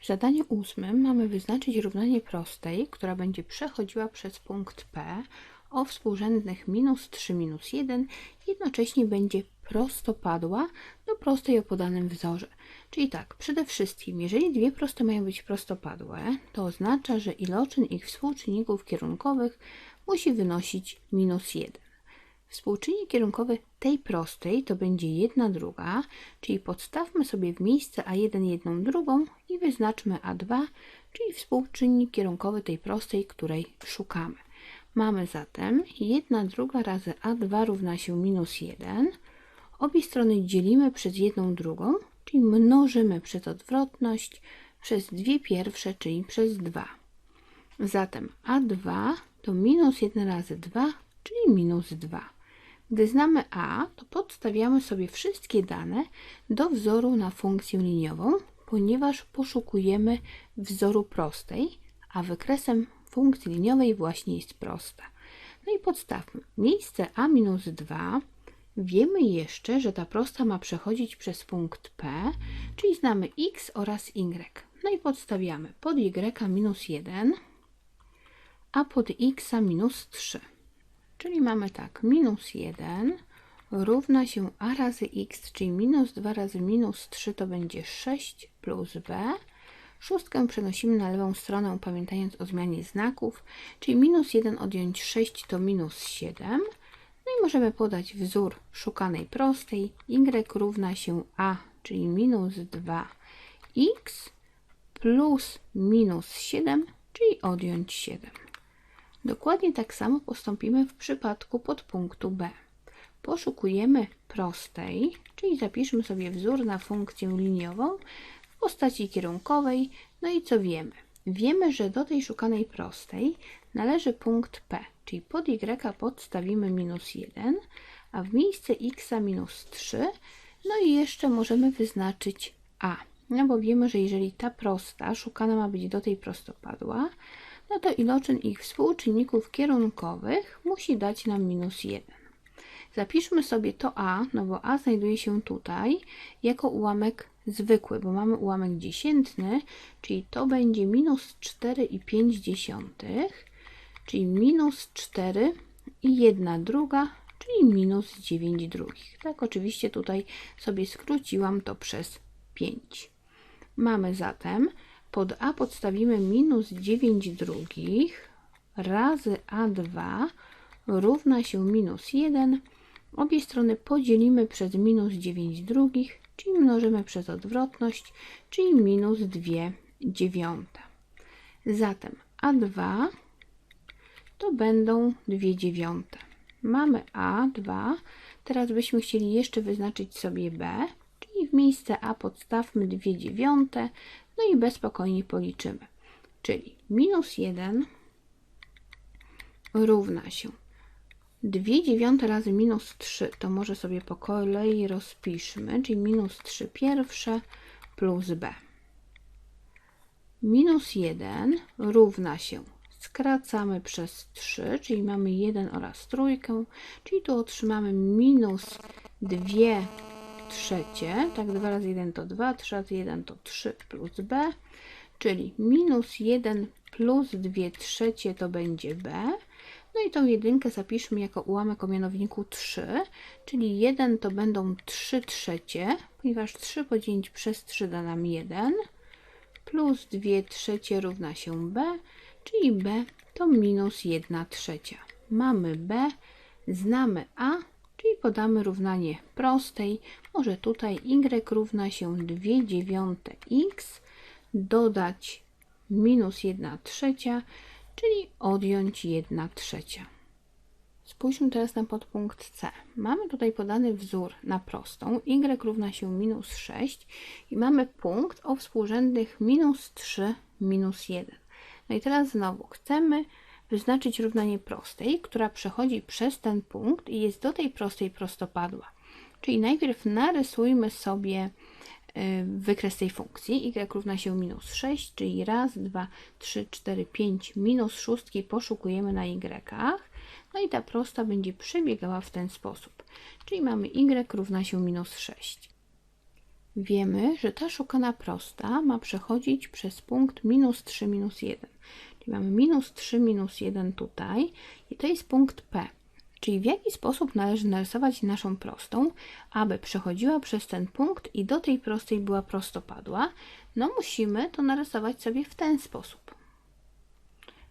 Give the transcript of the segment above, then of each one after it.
W zadaniu ósmym mamy wyznaczyć równanie prostej, która będzie przechodziła przez punkt P o współrzędnych minus 3 minus 1, jednocześnie będzie prostopadła do prostej o podanym wzorze. Czyli tak, przede wszystkim, jeżeli dwie proste mają być prostopadłe, to oznacza, że iloczyn ich współczynników kierunkowych musi wynosić minus 1. Współczynnik kierunkowy tej prostej to będzie jedna druga, czyli podstawmy sobie w miejsce A1 jedną drugą i wyznaczmy A2, czyli współczynnik kierunkowy tej prostej, której szukamy. Mamy zatem 1 druga razy A2 równa się minus 1. Obie strony dzielimy przez jedną drugą, czyli mnożymy przez odwrotność przez dwie pierwsze, czyli przez 2. Zatem A2 to minus 1 razy 2, czyli minus 2. Gdy znamy a, to podstawiamy sobie wszystkie dane do wzoru na funkcję liniową, ponieważ poszukujemy wzoru prostej, a wykresem funkcji liniowej właśnie jest prosta. No i podstawmy. Miejsce a minus 2 wiemy jeszcze, że ta prosta ma przechodzić przez punkt P, czyli znamy x oraz y. No i podstawiamy pod y minus 1, a pod x minus 3. Czyli mamy tak, minus 1 równa się a razy x, czyli minus 2 razy minus 3 to będzie 6 plus b. Szóstkę przenosimy na lewą stronę, pamiętając o zmianie znaków, czyli minus 1 odjąć 6 to minus 7. No i możemy podać wzór szukanej prostej. y równa się a, czyli minus 2x plus minus 7, czyli odjąć 7. Dokładnie tak samo postąpimy w przypadku podpunktu B. Poszukujemy prostej, czyli zapiszmy sobie wzór na funkcję liniową w postaci kierunkowej. No i co wiemy? Wiemy, że do tej szukanej prostej należy punkt P, czyli pod y podstawimy minus 1, a w miejsce x minus 3, no i jeszcze możemy wyznaczyć a. No bo wiemy, że jeżeli ta prosta szukana ma być do tej prostopadła, no to iloczyn ich współczynników kierunkowych musi dać nam minus 1. Zapiszmy sobie to a, no bo a znajduje się tutaj jako ułamek zwykły, bo mamy ułamek dziesiętny, czyli to będzie minus 4,5, czyli minus 4 i 1 druga, czyli minus 9 drugich. Tak, oczywiście tutaj sobie skróciłam to przez 5. Mamy zatem pod a podstawimy minus 9 drugich razy a2 równa się minus 1. Obie strony podzielimy przez minus 9 drugich, czyli mnożymy przez odwrotność, czyli minus 2 dziewiąte. Zatem a2 to będą 2 dziewiąte. Mamy a2, teraz byśmy chcieli jeszcze wyznaczyć sobie b, czyli w miejsce a podstawmy 2 dziewiąte, no i bezspokojnie policzymy. Czyli minus 1 równa się 2 dziewiąte razy minus 3, to może sobie po kolei rozpiszmy, czyli minus 3 pierwsze plus b. Minus 1 równa się, skracamy przez 3, czyli mamy 1 oraz trójkę, czyli tu otrzymamy minus 2 trzecie, tak 2 razy 1 to 2, 3 razy 1 to 3 plus b, czyli minus 1 plus 2 trzecie to będzie b. No i tą jedynkę zapiszmy jako ułamek o mianowniku 3, czyli 1 to będą 3 trzecie, ponieważ 3 podzielić przez 3 da nam 1, plus 2 trzecie równa się b, czyli b to minus 1 trzecia. Mamy b, znamy a, czyli podamy równanie prostej. Może tutaj y równa się 2 dziewiąte x, dodać minus 1 trzecia, czyli odjąć 1 trzecia. Spójrzmy teraz na podpunkt C. Mamy tutaj podany wzór na prostą. y równa się minus 6 i mamy punkt o współrzędnych minus 3, minus 1. No i teraz znowu chcemy wyznaczyć równanie prostej, która przechodzi przez ten punkt i jest do tej prostej prostopadła. Czyli najpierw narysujmy sobie y, wykres tej funkcji. y równa się minus 6, czyli raz, 2, 3, 4, 5, minus szóstki poszukujemy na y. No i ta prosta będzie przebiegała w ten sposób. Czyli mamy y równa się minus 6. wiemy, że ta szukana prosta ma przechodzić przez punkt minus 3, minus 1. Mamy minus 3, minus 1 tutaj i to jest punkt P. Czyli w jaki sposób należy narysować naszą prostą, aby przechodziła przez ten punkt i do tej prostej była prostopadła? No musimy to narysować sobie w ten sposób.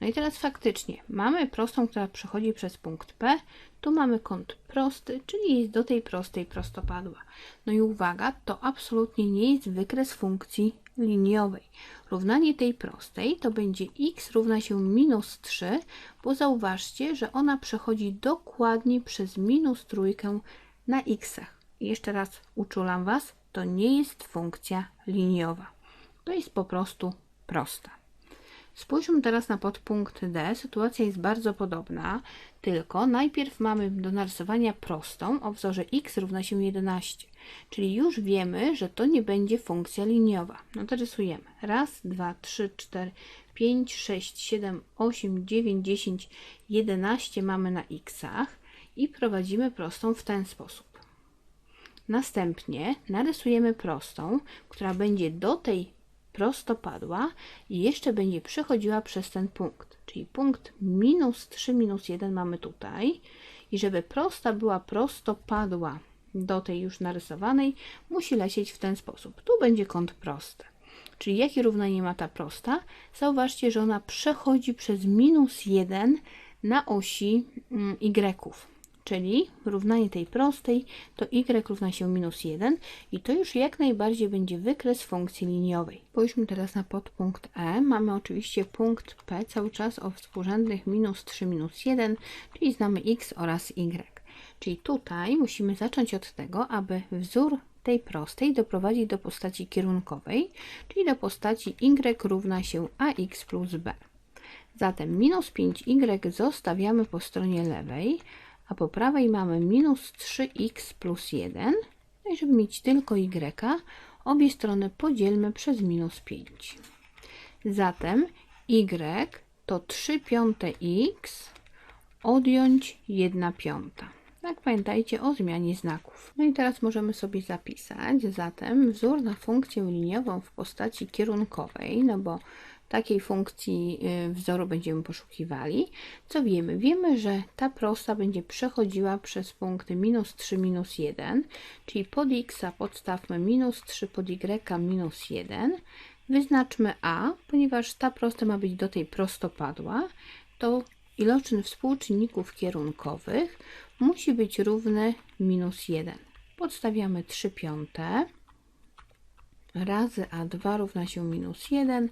No i teraz faktycznie mamy prostą, która przechodzi przez punkt P. Tu mamy kąt prosty, czyli jest do tej prostej prostopadła. No i uwaga, to absolutnie nie jest wykres funkcji liniowej. Równanie tej prostej to będzie x równa się minus 3, bo zauważcie, że ona przechodzi dokładnie przez minus trójkę na xach. Jeszcze raz uczulam Was, to nie jest funkcja liniowa. To jest po prostu prosta. Spójrzmy teraz na podpunkt D. Sytuacja jest bardzo podobna, tylko najpierw mamy do narysowania prostą o wzorze x równa się 11. Czyli już wiemy, że to nie będzie funkcja liniowa. No to rysujemy. Raz, dwa, trzy, cztery, pięć, sześć, siedem, osiem, dziewięć, dziesięć, jedenaście mamy na xach i prowadzimy prostą w ten sposób. Następnie narysujemy prostą, która będzie do tej prostopadła i jeszcze będzie przechodziła przez ten punkt. Czyli punkt minus 3, minus 1 mamy tutaj. I żeby prosta była prostopadła do tej już narysowanej, musi lecieć w ten sposób. Tu będzie kąt prosty. Czyli jakie równanie ma ta prosta? Zauważcie, że ona przechodzi przez minus 1 na osi y czyli równanie tej prostej to y równa się minus 1 i to już jak najbardziej będzie wykres funkcji liniowej. Spójrzmy teraz na podpunkt E. Mamy oczywiście punkt P cały czas o współrzędnych minus 3, minus 1, czyli znamy x oraz y. Czyli tutaj musimy zacząć od tego, aby wzór tej prostej doprowadzić do postaci kierunkowej, czyli do postaci y równa się ax plus b. Zatem minus 5y zostawiamy po stronie lewej, a po prawej mamy minus 3x plus 1. No i żeby mieć tylko y, obie strony podzielmy przez minus 5. Zatem y to 3 piąte x odjąć 1 piąta. Tak, pamiętajcie o zmianie znaków. No i teraz możemy sobie zapisać zatem wzór na funkcję liniową w postaci kierunkowej, no bo takiej funkcji y, wzoru będziemy poszukiwali. Co wiemy? Wiemy, że ta prosta będzie przechodziła przez punkty minus 3, minus 1, czyli pod x podstawmy minus 3, pod y minus 1. Wyznaczmy a, ponieważ ta prosta ma być do tej prostopadła, to iloczyn współczynników kierunkowych musi być równy minus 1. Podstawiamy 3 piąte razy a2 równa się minus 1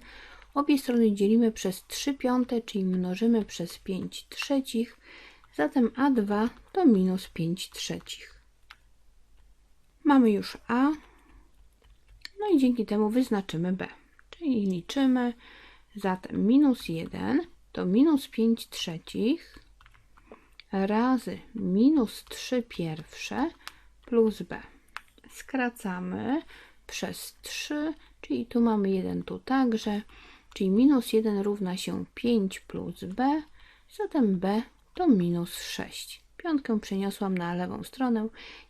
Obie strony dzielimy przez 3 piąte, czyli mnożymy przez 5 trzecich, zatem A2 to minus 5 trzecich. Mamy już A, no i dzięki temu wyznaczymy B, czyli liczymy, zatem minus 1 to minus 5 trzecich razy minus 3 pierwsze plus B. Skracamy przez 3, czyli tu mamy 1 tu także, czyli minus 1 równa się 5 plus b, zatem b to minus 6. Piątkę przeniosłam na lewą stronę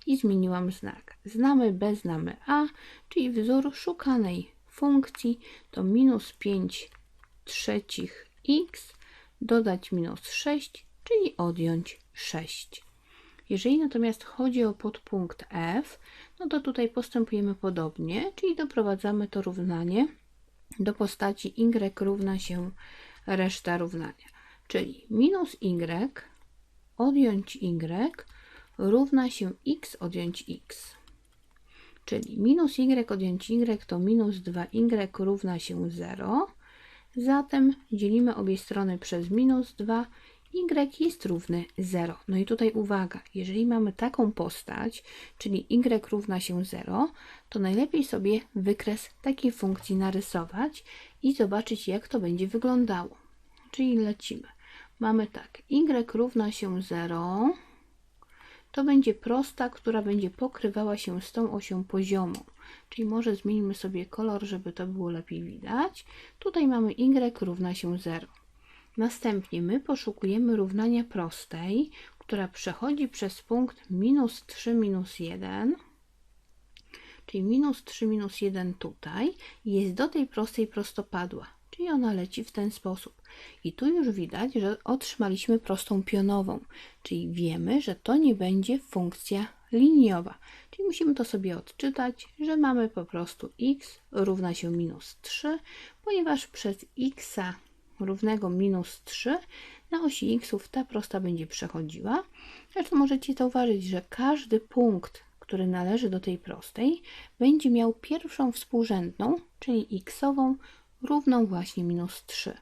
i zmieniłam znak. Znamy b, znamy a, czyli wzór szukanej funkcji to minus 5 trzecich x dodać minus 6, czyli odjąć 6. Jeżeli natomiast chodzi o podpunkt f, no to tutaj postępujemy podobnie, czyli doprowadzamy to równanie do postaci y równa się reszta równania. Czyli minus y odjąć y równa się x odjąć x. Czyli minus y odjąć y to minus 2y równa się 0. Zatem dzielimy obie strony przez minus 2 y jest równy 0. No i tutaj uwaga, jeżeli mamy taką postać, czyli y równa się 0, to najlepiej sobie wykres takiej funkcji narysować i zobaczyć, jak to będzie wyglądało. Czyli lecimy. Mamy tak, y równa się 0, to będzie prosta, która będzie pokrywała się z tą osią poziomą. Czyli może zmienimy sobie kolor, żeby to było lepiej widać. Tutaj mamy y równa się 0. Następnie my poszukujemy równania prostej, która przechodzi przez punkt minus 3 minus 1, czyli minus 3 minus 1 tutaj jest do tej prostej prostopadła, czyli ona leci w ten sposób. I tu już widać, że otrzymaliśmy prostą pionową, czyli wiemy, że to nie będzie funkcja liniowa. Czyli musimy to sobie odczytać, że mamy po prostu x równa się minus 3, ponieważ przez x równego minus 3 na osi x ta prosta będzie przechodziła. Zresztą możecie zauważyć, że każdy punkt, który należy do tej prostej, będzie miał pierwszą współrzędną, czyli xową, równą właśnie minus 3.